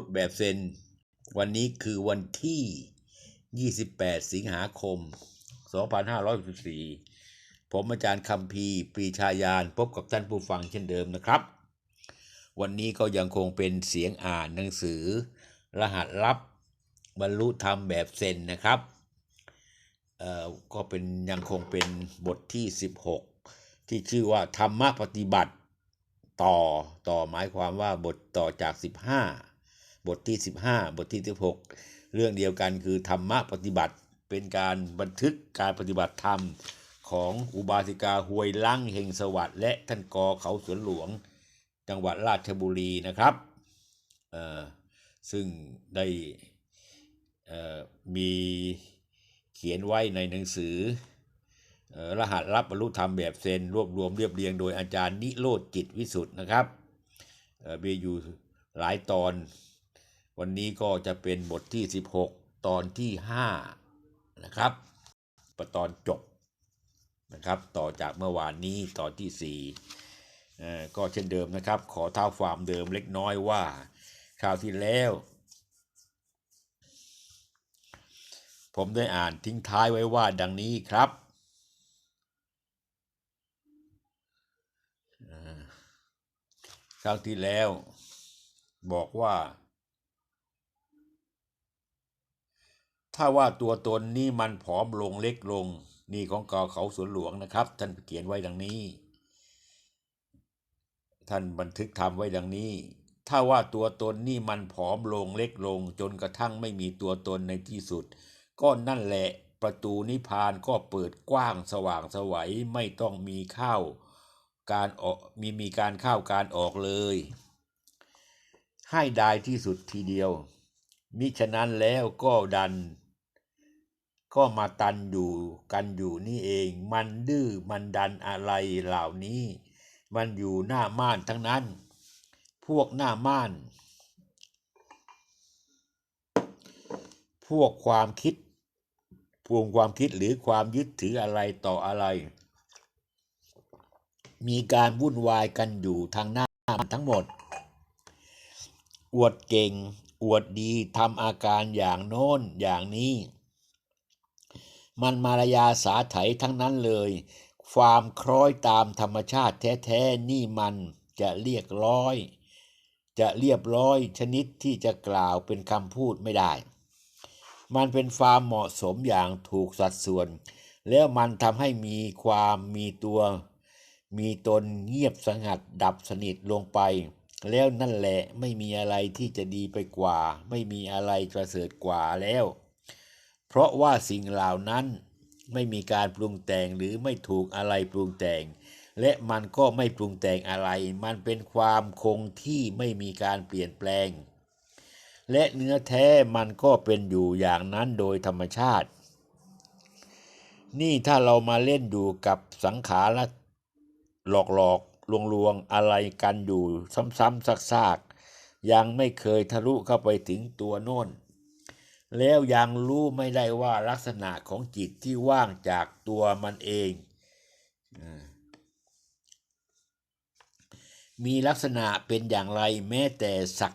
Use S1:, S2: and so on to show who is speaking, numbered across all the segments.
S1: พุทธแบบเซน วันนี้คือวันที่ 28 สิงหาคม 2564 ผมอาจารย์คำพีปรีชายานพบกับท่านผู้ฟังเช่นเดิมนะครับ วันนี้ก็ยังคงเป็นเสียงอ่านหนังสือ รหัสลับบรรลุธรรมแบบเซนนะครับเอ่อก็เป็นยังคงเป็นบทที่ 16 ที่ชื่อว่าธรรมปฏิบัติต่อต่อหมายความว่าบทต่อจาก 15 บทที่ 15 บทที่ 16 เรื่องเดียวกันคือธรรมะปฏิบัติเป็นการบันทึกการปฏิบัติธรรมของอุบาสิกาหวยลั่งเฮงสวัสดิ์และท่านกอเขาสวนหลวง จังหวัดราชบุรีนะครับเอ่อซึ่งได้เอ่อมีเขียนไว้ในหนังสือเอ่อรหัสรับบรรลุธรรมแบบเซนรวบรวมเรียบเรียงโดยอาจารย์นิโรธจิตวิสุทธ์นะครับเอ่อมีอยู่หลายตอน วันนี้ก็จะเป็นบทที่ 16 ตอนที่5นะครับประตอนจบนะครับ ต่อจากเมื่อวานนี้ตอนที่4เอ่อก็เช่นเดิมนะครับ ขอเท้าความเดิมเล็กน้อยว่าคราวที่แล้ว ผมได้อ่านทิ้งท้ายไว้ว่าดังนี้ครับอ่อคราวที่แล้วบอกว่า ถ้าว่าตัวตนนี่มันผอมลงเล็กลง นี่ของกอเขาสวนหลวงนะครับ ท่านเขียนไว้ดังนี้ ท่านบันทึกทำไว้ดังนี้ ถ้าว่าตัวตนนี่มันผอมลงเล็กลง จนกระทั่งไม่มีตัวตนในที่สุด ก็นั่นแหละประตูนิพพานก็เปิดกว้างสว่างสวัยไม่ต้องมีเข้าการออกมีมีการเข้าการออกเลย ให้ได้ที่สุดทีเดียว มิฉะนั้นแล้วก็ดัน ก็มาตันอยู่กันอยู่นี่เอง มันดื้อมันดันอะไรเหล่านี้ มันอยู่หน้าม่านทั้งนั้น พวกหน้าม่าน พวกความคิดพวงความคิดหรือความยึดถืออะไรต่ออะไร มีการวุ่นวายกันอยู่ทางหน้าทั้งหมด อวดเก่ง อวดดีทำอาการอย่างโน้นอย่างนี้ มันมารยาสาไถทั้งนั้นเลย ความคล้อยตามธรรมชาติแท้ๆนี่มันจะเรียกร้อย จะเรียบร้อยชนิดที่จะกล่าวเป็นคำพูดไม่ได้ มันเป็นความเหมาะสมอย่างถูกสัดส่วน แล้วมันทำให้มีความมีตัว มีตนเงียบสงัดดับสนิทลงไปแล้วนั่นแหละไม่มีอะไรที่จะดีไปกว่า ไม่มีอะไรประเสริฐกว่าแล้ว เพราะว่าสิ่งเหล่านั้นไม่มีการปรุงแต่งหรือไม่ถูกอะไรปรุงแต่ง และมันก็ไม่ปรุงแต่งอะไร มันเป็นความคงที่ไม่มีการเปลี่ยนแปลง และเนื้อแท้มันก็เป็นอยู่อย่างนั้นโดยธรรมชาติ นี่ถ้าเรามาเล่นอยู่กับสังขารหลอกหลอกลวงลวงอะไรกันอยู่ซ้ำๆซากๆ ยังไม่เคยทะลุเข้าไปถึงตัวโน่น แล้วยังรู้ไม่ได้ว่าลักษณะของจิตที่ว่างจากตัวมันเอง มีลักษณะเป็นอย่างไรแม้แต่สัก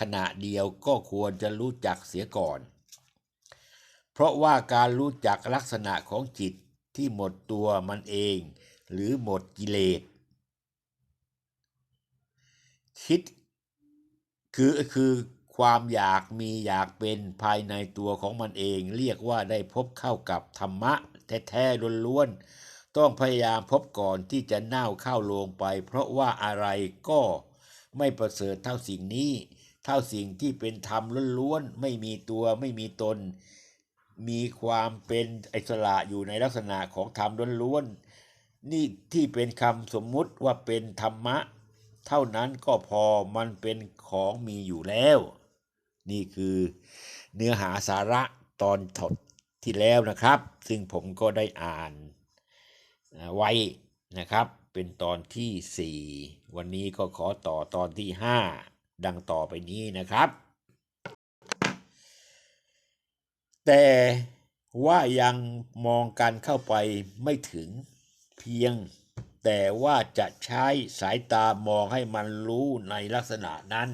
S1: ขณะเดียวก็ควรจะรู้จักเสียก่อน เพราะว่าการรู้จักลักษณะของจิตที่หมดตัวมันเอง หรือหมดกิเลสคิดคือคือ ความอยากมีอยากเป็นภายในตัวของมันเอง เรียกว่าได้พบเข้ากับธรรมะ แท้ๆล้วนๆต้องพยายามพบก่อนที่จะเน่าเข้าลงไป เพราะว่าอะไรก็ไม่ประเสริฐเท่าสิ่งนี้ เท่าสิ่งที่เป็นธรรมล้วนๆไม่มีตัวไม่มีตน มีความเป็นอิสระอยู่ในลักษณะของธรรมล้วนๆนี่ที่เป็นคำสมมุติว่าเป็นธรรมะเท่านั้นก็พอมันเป็นของมีอยู่แล้ว นี่คือเนื้อหาสาระตอนถดที่แล้วนะครับ ซึ่งผมก็ได้อ่านไว้นะครับ เป็นตอนที่ 4 วันนี้ก็ขอต่อตอนที่ 5 ดังต่อไปนี้นะครับ แต่ว่ายังมองกันเข้าไปไม่ถึงเพียง แต่ว่าจะใช้สายตามองให้มันรู้ในลักษณะนั้น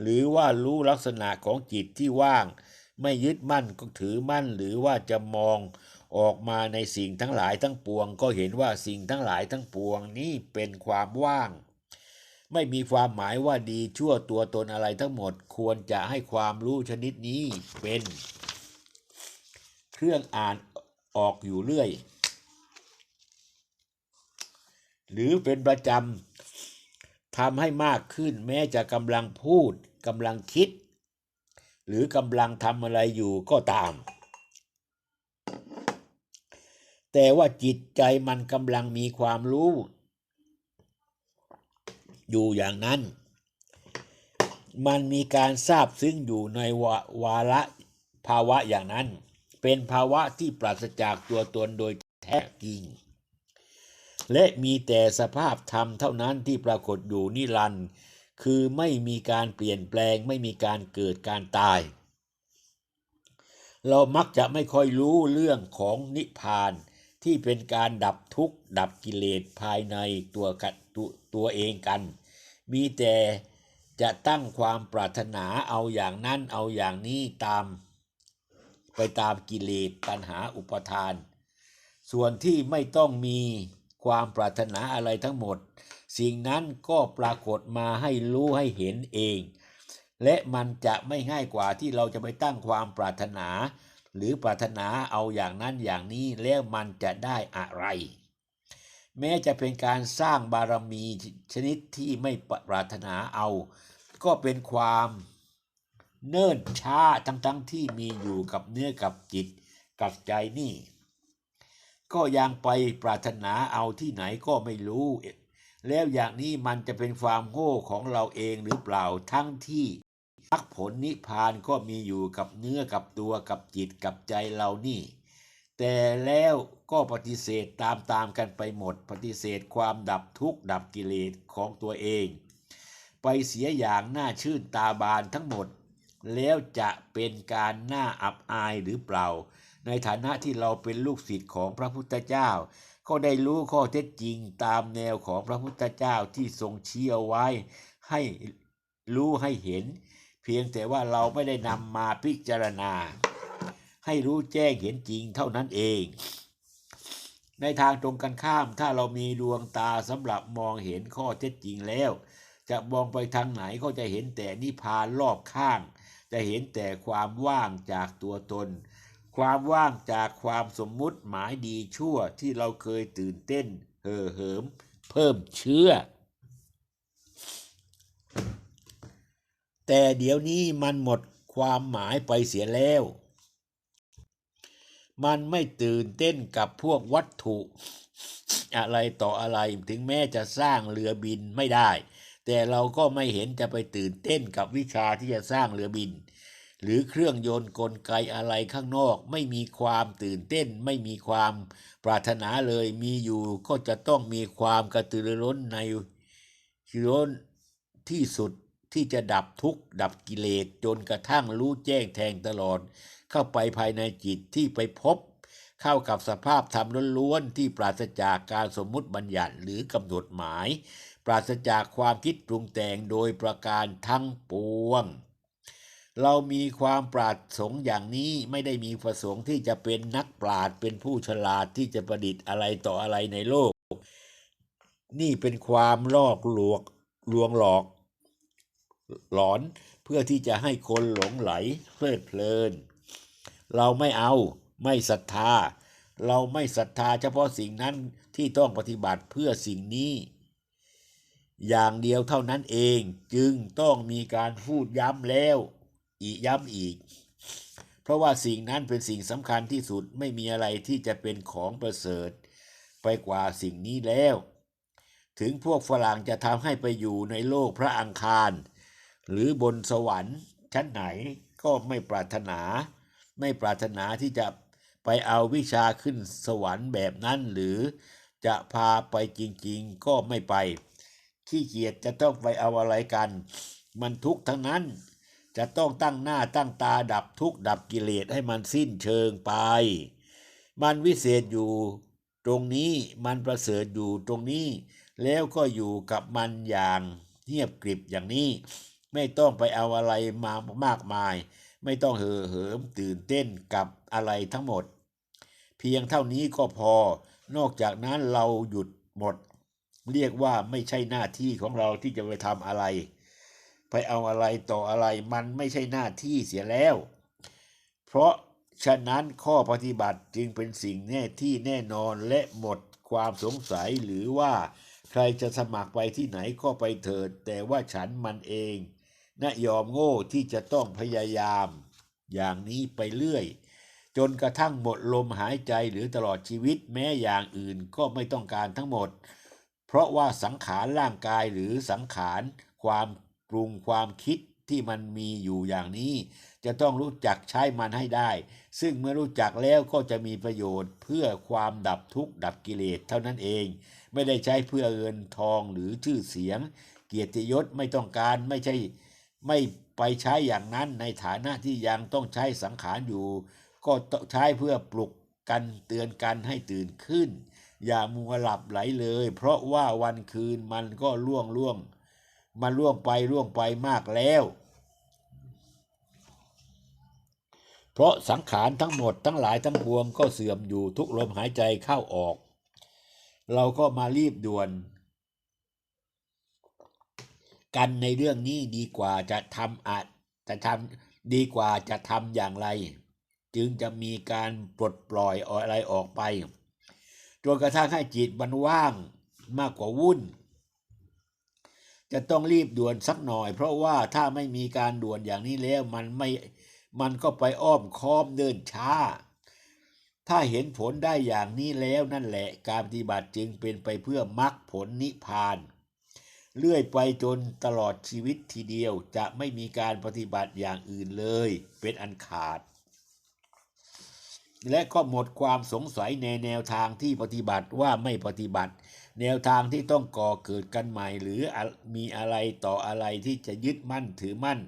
S1: หรือว่ารู้ลักษณะของจิตที่ว่าง ไม่ยึดมั่นก็ถือมั่น หรือว่าจะมองออกมาในสิ่งทั้งหลายทั้งปวง ก็เห็นว่าสิ่งทั้งหลายทั้งปวงนี้เป็นความว่าง ไม่มีความหมายว่าดีชั่วตัวตนอะไรทั้งหมดควรจะให้ความรู้ชนิดนี้เป็น เครื่องอ่านออกอยู่เรื่อย หรือเป็นประจำ ทำให้มากขึ้นแม้จะกำลังพูดกำลังคิด หรือกำลังทำอะไรอยู่ก็ตาม แต่ว่าจิตใจมันกำลังมีความรู้ อยู่อย่างนั้น มันมีการทราบซึ้งอยู่ในววาระภาวะอย่างนั้น เป็นภาวะที่ปราศจากตัวตนโดยแท้จริง และมีแต่สภาพธรรมเท่านั้นที่ปรากฏอยู่นิรันดร์คือไม่มีการเปลี่ยนแปลงไม่มีการเกิดการตาย เรามักจะไม่ค่อยรู้เรื่องของนิพพานที่เป็นการดับทุกข์ดับกิเลสภายในตัวกันตัวตัวเองกัน มีแต่จะตั้งความปรารถนาเอาอย่างนั้นเอาอย่างนี้ตาม ไปตามกิเลสตัณหาอุปทาน ส่วนที่ไม่ต้องมี ความปรารถนาอะไรทั้งหมด สิ่งนั้นก็ปรากฏมาให้รู้ให้เห็นเอง และมันจะไม่ง่ายกว่าที่เราจะไปตั้งความปรารถนา หรือปรารถนาเอาอย่างนั้นอย่างนี้แล้วมันจะได้อะไร แม้จะเป็นการสร้างบารมีชนิดที่ไม่ปรารถนาเอา ก็เป็นความเนิ่นช้าทั้งๆทที่มีอยู่กับเนื้อกับจิตกับใจนี่ ก็ยังไปปรารถนาเอาที่ไหนก็ไม่รู้ แล้วอย่างนี้มันจะเป็นความโง่ของเราเองหรือเปล่าทั้งที่มรรคผลนิพพานก็มีอยู่กับเนื้อกับตัวกับจิตกับใจเรานี่ แต่แล้วก็ปฏิเสธตามตามกันไปหมด ปฏิเสธความดับทุกข์ดับกิเลสของตัวเอง ไปเสียอย่างน่าชื่นตาบานทั้งหมด แล้วจะเป็นการน่าอับอายหรือเปล่า ในฐานะที่เราเป็นลูกศิษย์ของพระพุทธเจ้า ก็ได้รู้ข้อเท็จจริงตามแนวของพระพุทธเจ้าที่ทรงชี้เอาไว้ ให้รู้ให้เห็น เพียงแต่ว่าเราไม่ได้นำมาพิจารณา ให้รู้แจ้งเห็นจริงเท่านั้นเอง ในทางตรงกันข้ามถ้าเรามีดวงตาสำหรับมองเห็นข้อเท็จจริงแล้ว จะมองไปทางไหนก็จะเห็นแต่นิพพานรอบข้าง จะเห็นแต่ความว่างจากตัวตน ความว่างจากความสมมุติหมายดีชั่วที่เราเคยตื่นเต้น เห่อเหิม เพิ่มเชื้อ แต่เดี๋ยวนี้มันหมดความหมายไปเสียแล้ว มันไม่ตื่นเต้นกับพวกวัตถุ อะไรต่ออะไรถึงแม้จะสร้างเรือบินไม่ได้ แต่เราก็ไม่เห็นจะไปตื่นเต้นกับวิชาที่จะสร้างเรือบิน หรือเครื่องยนต์กลไกอะไรข้างนอก ไม่มีความตื่นเต้น ไม่มีความปรารถนาเลยมีอยู่ก็จะต้องมีความกระตือรือร้นในร้นที่สุดที่จะดับทุกข์ดับกิเลสจนกระทั่งรู้แจ้งแทงตลอด เข้าไปภายในจิตที่ไปพบ เข้ากับสภาพธรรมล้วนๆที่ปราศจากการสมมุติบัญญัติหรือกำหนดหมาย ปราศจากความคิดปรุงแต่งโดยประการทั้งปวง เรามีความปรารถสงค์อย่างนี้ไม่ได้มีประสงค์ที่จะเป็นนักปราชญ์เป็นผู้ฉลาดที่จะประดิษฐ์อะไรต่ออะไรในโลก นี่เป็นความลอกลวกลวงหลอก หลอนเพื่อที่จะให้คนหลงไหลเพลิดเพลิน เราไม่เอาไม่ศรัทธา เราไม่ศรัทธาเฉพาะสิ่งนั้นที่ต้องปฏิบัติเพื่อสิ่งนี้ อย่างเดียวเท่านั้นเองจึงต้องมีการพูดย้ำแล้ว อีกย้ำอีก เพราะว่าสิ่งนั้นเป็นสิ่งสำคัญที่สุดไม่มีอะไรที่จะเป็นของประเสริฐ ไปกว่าสิ่งนี้แล้ว ถึงพวกฝรั่งจะทำให้ไปอยู่ในโลกพระอังคาร หรือบนสวรรค์ชั้นไหนก็ไม่ปรารถนา ไม่ปรารถนาที่จะไปเอาวิชาขึ้นสวรรค์แบบนั้น หรือจะพาไปจริงๆก็ไม่ไปขี้เกียจจะต้องไปเอาอะไรกัน มันทุกข์ทั้งนั้น จะต้องตั้งหน้าตั้งตาดับทุกข์ดับกิเลสให้มันสิ้นเชิงไป มันวิเศษอยู่ตรงนี้มันประเสริฐอยู่ตรงนี้ แล้วก็อยู่กับมันอย่างเงียบกริบอย่างนี้ ไม่ต้องไปเอาอะไรมามากมาย ไม่ต้องเห่อเหิมตื่นเต้นกับอะไรทั้งหมด เพียงเท่านี้ก็พอ นอกจากนั้นเราหยุดหมด เรียกว่าไม่ใช่หน้าที่ของเราที่จะไปทำอะไร ไปเอาอะไรต่ออะไรมันไม่ใช่หน้าที่เสียแล้ว เพราะฉะนั้นข้อปฏิบัติจึงเป็นสิ่งแน่ที่แน่นอนและหมดความสงสัยหรือว่าใครจะสมัครไปที่ไหนก็ไปเถิด แต่ว่าฉันมันเองนะยอมโง่ที่จะต้องพยายาม อย่างนี้ไปเรื่อย จนกระทั่งหมดลมหายใจหรือตลอดชีวิตแม้อย่างอื่นก็ไม่ต้องการทั้งหมด เพราะว่าสังขารร่างกายหรือสังขารความ ปรุงความคิดที่มันมีอยู่อย่างนี้ จะต้องรู้จักใช้มันให้ได้ ซึ่งเมื่อรู้จักแล้วก็จะมีประโยชน์เพื่อความดับทุกข์ดับกิเลสเท่านั้นเอง ไม่ได้ใช้เพื่อเงินทองหรือชื่อเสียง เกียรติยศไม่ต้องการไม่ใช่ไม่ไปใช้อย่างนั้นในฐานะที่ยังต้องใช้สังขารอยู่ ก็ต้องใช้เพื่อปลุกกันเตือนกันให้ตื่นขึ้น อย่ามัวหลับไหลเลย เพราะว่าวันคืนมันก็ล่วงล่วง มันล่วงไปล่วงไปมากแล้ว เพราะสังขารทั้งหมดทั้งหลายทั้งปวงก็เสื่อมอยู่ทุกลมหายใจเข้าออก เราก็มารีบด่วน กันในเรื่องนี้ดีกว่าจะทำอาจจะทำดีกว่าจะทำอย่างไร จึงจะมีการปลดปล่อยอะไรออกไปจนกระทั่งให้จิตมันว่างมากกว่าวุ่น จะต้องรีบด่วนสักหน่อย เพราะว่าถ้าไม่มีการด่วนอย่างนี้แล้วมันไม่มันก็ไปอ้อมค้อมเดินช้า ถ้าเห็นผลได้อย่างนี้แล้วนั่นแหละ การปฏิบัติจึงเป็นไปเพื่อมรรคผลนิพพาน เลื่อยไปจนตลอดชีวิตทีเดียวจะไม่มีการปฏิบัติอย่างอื่นเลย เป็นอันขาด และก็หมดความสงสัยในแนวทางที่ปฏิบัติว่าไม่ปฏิบัติ แนวทางที่ต้องก่อเกิดกันใหม่ หรือมีอะไรต่ออะไรที่จะยึดมั่นถือมั่น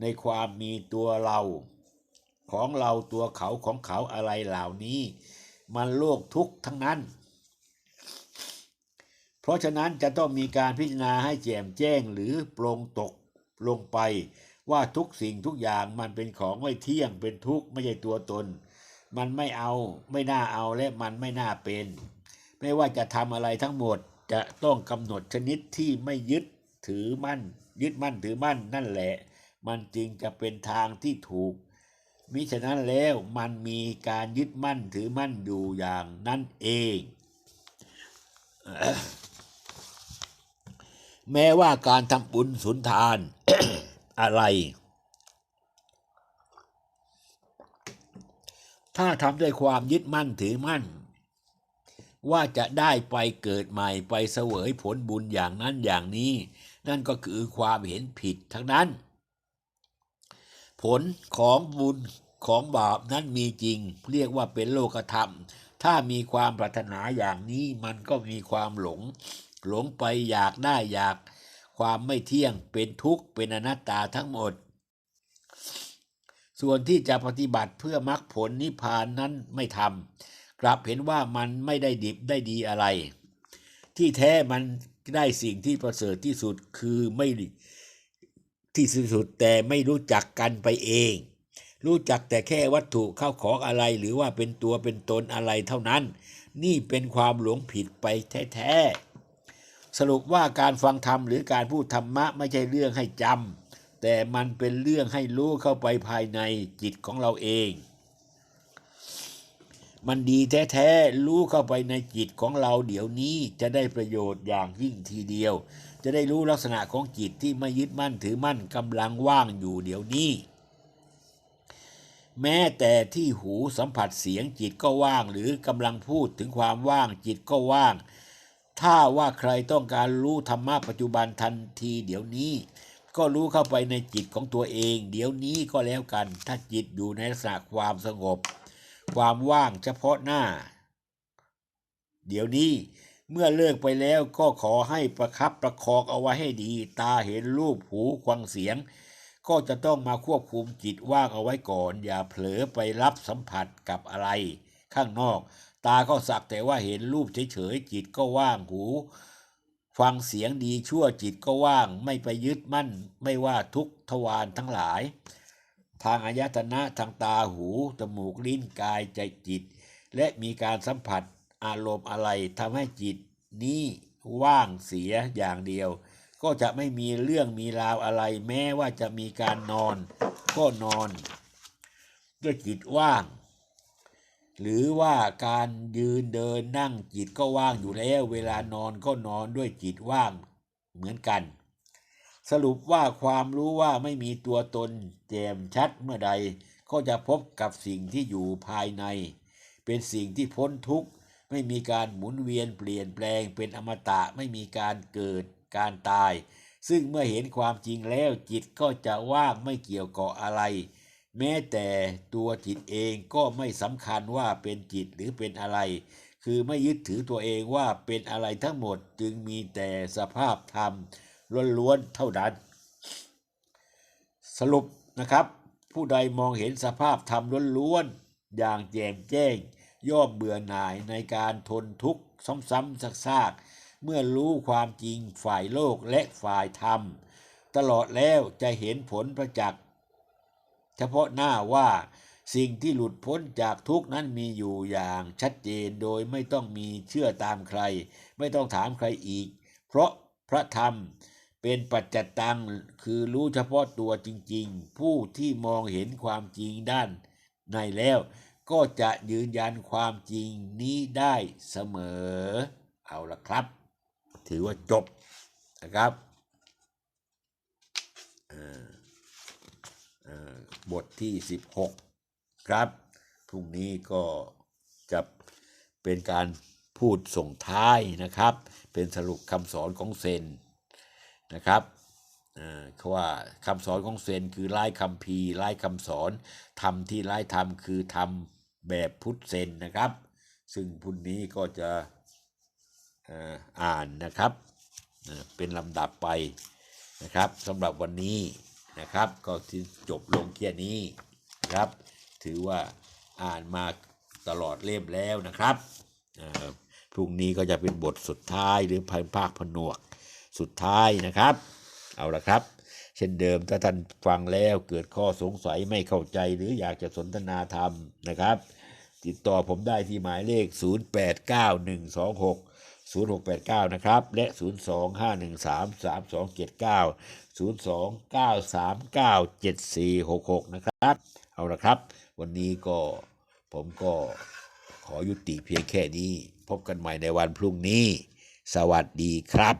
S1: ในความมีตัวเรา ของเราตัวเขาของเขาอะไรเหล่านี้ มันโลกทุกทั้งนั้น เพราะฉะนั้นจะต้องมีการพิจารณาให้แจ่มแจ้งหรือปรงตกลงไป ว่าทุกสิ่งทุกอย่างมันเป็นของไม่เที่ยงเป็นทุกข์ไม่ใช่ตัวตน มันไม่เอาไม่น่าเอาและมันไม่น่าเป็น ไม่ว่าจะทำอะไรทั้งหมดจะต้องกำหนดชนิดที่ไม่ยึดถือมั่น ยึดมั่นถือมั่นนั่นแหละ มันจึงจะเป็นทางที่ถูก มิฉะนั้นแล้วมันมีการยึดมั่นถือมั่นอยู่อย่างนั้นเอง แม้ว่าการทำบุญสุนทานอะไร ถ้าทำด้วยความยึดมั่นถือมั่น ว่าจะได้ไปเกิดใหม่ไปเสวยผลบุญอย่างนั้นอย่างนี้ นั่นก็คือความเห็นผิดทั้งนั้น ผลของบุญของบาปนั้นมีจริง เรียกว่าเป็นโลกธรรม ถ้ามีความปรารถนาอย่างนี้มันก็มีความหลง หลงไปอยากได้อยาก ความไม่เที่ยงเป็นทุกข์เป็นอนัตตาทั้งหมด ส่วนที่จะปฏิบัติเพื่อมรรคผลนิพพานนั้นไม่ทำ กลับเห็นว่ามันไม่ได้ดิบได้ดีอะไร ที่แท้มันได้สิ่งที่ประเสริฐที่สุดคือไม่ที่สุดแต่ไม่รู้จักกันไปเอง รู้จักแต่แค่วัตถุเข้าของอะไรหรือว่าเป็นตัวเป็นตนอะไรเท่านั้น นี่เป็นความหลงผิดไปแท้ๆสรุปว่าการฟังธรรมหรือการพูดธรรมะไม่ใช่เรื่องให้จำแต่มันเป็นเรื่องให้รู้เข้าไปภายในจิตของเราเอง มันดีแท้ๆ รู้เข้าไปในจิตของเราเดี๋ยวนี้จะได้ประโยชน์อย่างยิ่งทีเดียว จะได้รู้ลักษณะของจิตที่ไม่ยึดมั่นถือมั่นกำลังว่างอยู่เดี๋ยวนี้ แม้แต่ที่หูสัมผัสเสียงจิตก็ว่าง หรือกำลังพูดถึงความว่างจิตก็ว่าง ถ้าว่าใครต้องการรู้ธรรมะปัจจุบันทันทีเดี๋ยวนี้ ก็รู้เข้าไปในจิตของตัวเอง เดี๋ยวนี้ก็แล้วกัน ถ้าจิตอยู่ในลักษณะความสงบ ความว่างเฉพาะหน้า เดี๋ยวนี้เมื่อเลิกไปแล้วก็ขอให้ประคับประคองเอาไว้ให้ดี ตาเห็นรูปหูฟังเสียง ก็จะต้องมาควบคุมจิตว่างเอาไว้ก่อน อย่าเผลอไปรับสัมผัสกับอะไร ข้างนอก ตาก็สักแต่ว่าเห็นรูปเฉยๆจิตก็ว่างหู ฟังเสียงดีชั่วจิตก็ว่าง ไม่ไปยึดมั่น ไม่ว่าทุกทวารทั้งหลาย ทางอายตนะทางตาหู จมูกลิ้นกายใจจิต และมีการสัมผัสอารมณ์อะไรทำให้จิตนี้ว่างเสียอย่างเดียว ก็จะไม่มีเรื่องมีราวอะไร แม้ว่าจะมีการนอน ก็นอน ด้วยจิตว่าง หรือว่าการยืนเดินนั่งจิตก็ว่างอยู่แล้ว เวลานอนก็นอนด้วยจิตว่างเหมือนกัน สรุปว่าความรู้ว่าไม่มีตัวตนแจ่มชัดเมื่อใด ก็จะพบกับสิ่งที่อยู่ภายใน เป็นสิ่งที่พ้นทุกข์ ไม่มีการหมุนเวียนเปลี่ยนแปลง เป็นอมตะไม่มีการเกิดการตาย ซึ่งเมื่อเห็นความจริงแล้วจิตก็จะว่างไม่เกี่ยวกาะอะไร แม้แต่ตัวจิตเองก็ไม่สำคัญว่าเป็นจิตหรือเป็นอะไร คือไม่ยึดถือตัวเองว่าเป็นอะไรทั้งหมดจึงมีแต่สภาพธรรม ล้วนๆเท่านั้น สรุปนะครับ ผู้ใดมองเห็นสภาพธรรมล้วนๆอย่างแจ่มแจ้ง ย่อมเบื่อหน่ายในการทนทุกข์ซ้ำๆซากๆ เมื่อรู้ความจริงฝ่ายโลกและฝ่ายธรรม ตลอดแล้วจะเห็นผลประจักษ์เฉพาะหน้าว่าสิ่งที่หลุดพ้นจากทุกนั้นมีอยู่อย่างชัดเจนโดยไม่ต้องมีเชื่อตามใคร ไม่ต้องถามใครอีก เพราะพระธรรม เป็นปัจจตังคือรู้เฉพาะตัวจริง ๆ ผู้ที่มองเห็นความจริงด้านในแล้ว ก็จะยืนยันความจริงนี้ได้เสมอ เอาละครับ ถือว่าจบนะครับอ่อเอ่อบทที่ 16 ครับ พรุ่งนี้ก็จะเป็นการพูดส่งท้ายนะครับ เป็นสรุปคำสอนของเซน นะครับเขาว่าคำสอนของเซนคือไล่คำพีร์ไล่คำสอนทำที่ไล่ทำคือทำแบบพุทธเซนนะครับ ซึ่งพรุ่งนี้ก็จะอ่ออ่านนะครับเป็นลำดับไปนะครับสำหรับวันนี้นะครับก็จบลงแค่นี้นะครับ ถือว่าอ่านมาตลอดเล่มแล้วนะครับพรุ่งนี้ก็จะเป็นบทสุดท้ายหรือพันภาคผนวก สุดท้ายนะครับ เอาละครับ เช่นเดิมถ้าท่านฟังแล้วเกิดข้อสงสัยไม่เข้าใจหรืออยากจะสนทนาธรรมนะครับ ติดต่อผมได้ที่หมายเลข 089126 0689 นะครับ และ 025133279 029397466 นะครับ เอาละครับ วันนี้ก็ผมก็ขอยุติเพียงแค่นี้ พบกันใหม่ในวันพรุ่งนี้ สวัสดีครับ